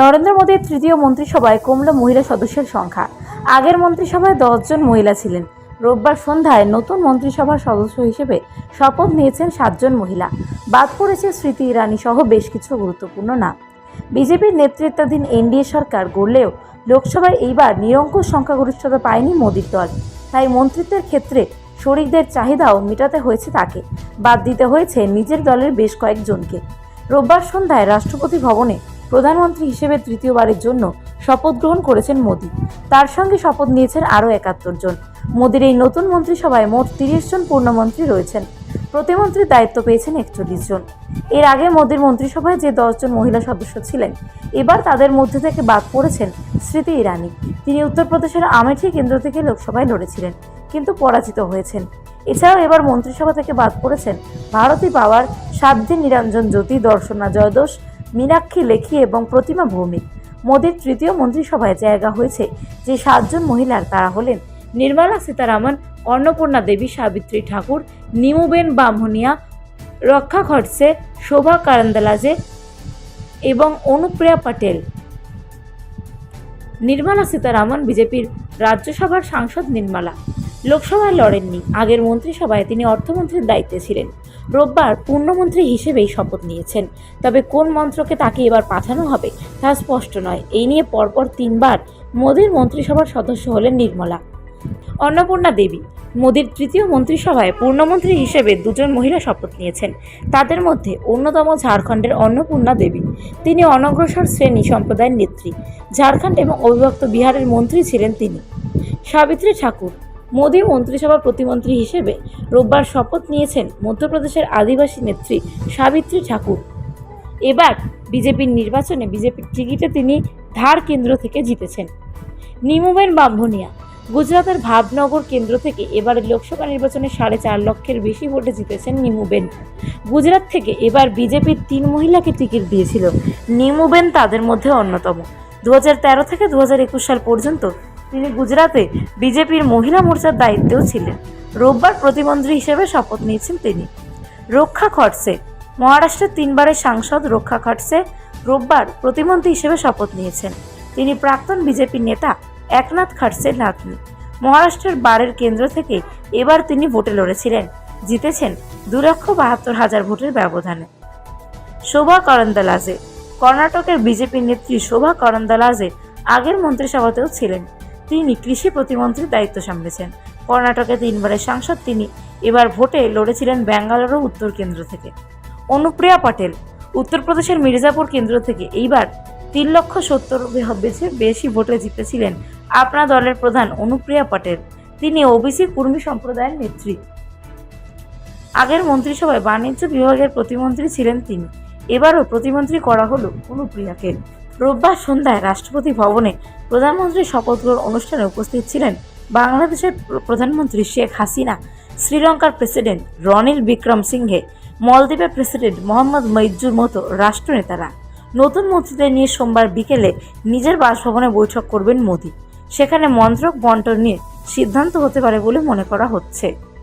নরেন্দ্র মোদীর তৃতীয় মন্ত্রিসভায় কমল মহিলা সদস্যের সংখ্যা। আগের মন্ত্রিসভায় দশজন মহিলা ছিলেন। রোববার সন্ধ্যায় নতুন মন্ত্রিসভার সদস্য হিসেবে শপথ নিয়েছেন সাতজন মহিলা। বাদ পড়েছে স্মৃতি ইরানি সহ বেশ কিছু গুরুত্বপূর্ণ নাম। বিজেপির নেতৃত্বাধীন এনডিএ সরকার গড়লেও লোকসভায় এইবার নিরঙ্কুশ সংখ্যাগরিষ্ঠতা পায়নি মোদীর দল। তাই মন্ত্রিত্বের ক্ষেত্রে শরিকদের চাহিদাও মেটাতে হয়েছে তাকে। বাদ দিতে হয়েছে নিজের দলের বেশ কয়েকজনকে। রোববার সন্ধ্যায় রাষ্ট্রপতি ভবনে প্রধানমন্ত্রী হিসেবে তৃতীয়বারের জন্য শপথ গ্রহণ করেছেন মোদী। তার সঙ্গে শপথ নিয়েছেন আরও একাত্তর জন। মোদীর এই নতুন মন্ত্রিসভায় মোট তিরিশ জন পূর্ণমন্ত্রী রয়েছেন। প্রতিমন্ত্রীর দায়িত্ব পেয়েছেন একচল্লিশ জন। এর আগে মোদীর মন্ত্রিসভায় যে দশজন মহিলা সদস্য ছিলেন, এবার তাদের মধ্যে থেকে বাদ পড়েছেন স্মৃতি ইরানি। তিনি উত্তরপ্রদেশের আমেঠি কেন্দ্র থেকে লোকসভায় লড়েছিলেন, কিন্তু পরাজিত হয়েছেন। এছাড়াও এবার মন্ত্রিসভা থেকে বাদ পড়েছেন ভারতী পাওয়ার সাধ্যে নিরঞ্জন জ্যোতি, দর্শনা জয়দোষ মীনাক্ষী লেখি এবং প্রতিমা ভৌমিক। মোদীর তৃতীয় মন্ত্রিসভায় জায়গা হয়েছে যে সাতজন মহিলার তারা হলেন নির্মলা সীতারামন, অন্নপূর্ণা দেবী, সাবিত্রী ঠাকুর, নিমুবেন বামহনিয়া রক্ষা খড়সে, শোভা কারন্দালাজে এবং অনুপ্রিয়া পটেল। নির্মলা সীতারামন বিজেপির রাজ্যসভার সাংসদ নির্মলা। লোকসভায় লড়েননি। আগের মন্ত্রিসভায় তিনি অর্থমন্ত্রীর দায়িত্বে ছিলেন। রোববার পূর্ণমন্ত্রী হিসেবেই শপথ নিয়েছেন। তবে কোন মন্ত্রকে তাকে এবার পাঠানো হবে, তা স্পষ্ট নয়। এই নিয়ে পরপর তিনবার মোদীর মন্ত্রিসভার সদস্য হলেন নির্মলা। অন্নপূর্ণা দেবী, মোদীর তৃতীয় মন্ত্রিসভায় পূর্ণমন্ত্রী হিসেবে দুজন মহিলা শপথ নিয়েছেন। তাদের মধ্যে অন্যতম ঝাড়খণ্ডের অন্নপূর্ণা দেবী। তিনি অনগ্রসর শ্রেণি সম্প্রদায়ের নেত্রী। ঝাড়খণ্ড এবং অবিভক্ত বিহারের মন্ত্রী ছিলেন তিনি। সাবিত্রী ঠাকুর মোদী মন্ত্রিসভার প্রতিমন্ত্রী হিসেবে রোববার শপথ নিয়েছেন মধ্যপ্রদেশের আদিবাসী নেত্রী সাবিত্রী ঠাকুর। এবার বিজেপির নির্বাচনে বিজেপির টিকিটে তিনি ধার কেন্দ্র থেকে জিতেছেন। নিমুবেন বাম্ভনিয়া গুজরাতের ভাবনগর কেন্দ্র থেকে এবারের লোকসভা নির্বাচনে সাড়ে চার লক্ষের বেশি ভোটে জিতেছেন নিমুবেন। গুজরাট থেকে এবার বিজেপির তিন মহিলাকে টিকিট দিয়েছিল। নিমুবেন তাদের মধ্যে অন্যতম। দু হাজার তেরো থেকে দু হাজার একুশ সাল পর্যন্ত তিনি গুজরাতে বিজেপির মহিলা মোর্চার দায়িত্বেও ছিলেন। রোববার প্রতিমন্ত্রী হিসেবে শপথ নিয়েছেন তিনি। রক্ষা খড়সে মহারাষ্ট্রের তিনবারের সাংসদ রক্ষা খড়সে রোববার প্রতিমন্ত্রী হিসেবে শপথ নিয়েছেন। তিনি প্রাক্তন বিজেপি নেতা একনাথ খড়সের নাতনি। মহারাষ্ট্রের বারের কেন্দ্র থেকে এবার তিনি ভোটে লড়েছিলেন। জিতেছেন দু লক্ষ বাহাত্তর হাজার ভোটের ব্যবধানে। শোভা করন্দালাজে, কর্ণাটকের বিজেপি নেত্রী শোভা করন্দালাজে আগের মন্ত্রিসভাতেও ছিলেন। তিনি কৃষি প্রতিমন্ত্রীর দায়িত্ব সামলেছেন। কর্ণাটকে তিনবারের সাংসদ তিনি। এবার ভোটে লড়েছিলেন ব্যাঙ্গালোর উত্তর কেন্দ্র থেকে। অনুপ্রিয়া পটেল, উত্তরপ্রদেশের মির্জাপুর কেন্দ্র থেকে। এইবার তিন লক্ষ সত্তর বেশি বেশি ভোটে জিতেছিলেন আপনা দলের প্রধান অনুপ্রিয়া পটেল। তিনি ওবিসি কুর্মী সম্প্রদায়ের নেত্রী। আগের মন্ত্রিসভায় বাণিজ্য বিভাগের প্রতিমন্ত্রী ছিলেন তিনি। এবারও প্রতিমন্ত্রী করা হলো অনুপ্রিয়াকে। রোববার সন্ধ্যায় রাষ্ট্রপতি ভবনে প্রধানমন্ত্রীর শপথ গ্রহণ অনুষ্ঠানে উপস্থিত ছিলেন বাংলাদেশের প্রধানমন্ত্রী শেখ হাসিনা, শ্রীলঙ্কার প্রেসিডেন্ট রনিল বিক্রম সিংহে মলদ্বীপের প্রেসিডেন্ট মোহাম্মদ মইজুর মতো রাষ্ট্রনেতারা। নতুন মন্ত্রীদের নিয়ে সোমবার বিকেলে নিজের বাসভবনে বৈঠক করবেন মোদী। সেখানে মন্ত্রক বন্টন নিয়ে সিদ্ধান্ত হতে পারে বলে মনে করা হচ্ছে।